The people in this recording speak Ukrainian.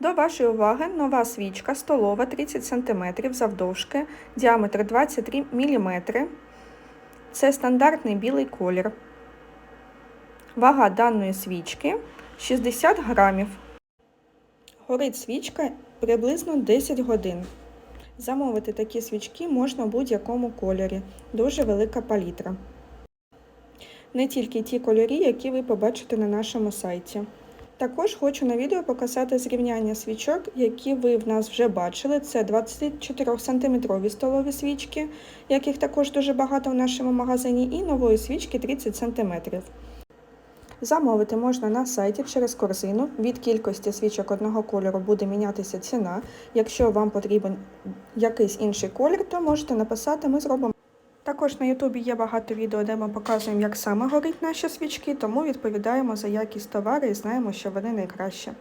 До вашої уваги нова свічка столова 30 см завдовжки, діаметр 23 мм. Це стандартний білий колір. Вага даної свічки 60 грамів. Горить свічка приблизно 10 годин. Замовити такі свічки можна в будь-якому кольорі. Дуже велика палітра. Не тільки ті кольорі, які ви побачите на нашому сайті. Також хочу на відео показати зрівняння свічок, які ви в нас вже бачили. Це 24 см столові свічки, яких також дуже багато в нашому магазині, і нової свічки 30 см. Замовити можна на сайті через корзину. Від кількості свічок одного кольору буде мінятися ціна. Якщо вам потрібен якийсь інший колір, то можете написати, ми зробимо. Також на Ютубі є багато відео, де ми показуємо, як саме горить наші свічки, тому відповідаємо за якість товару і знаємо, що вони найкраще.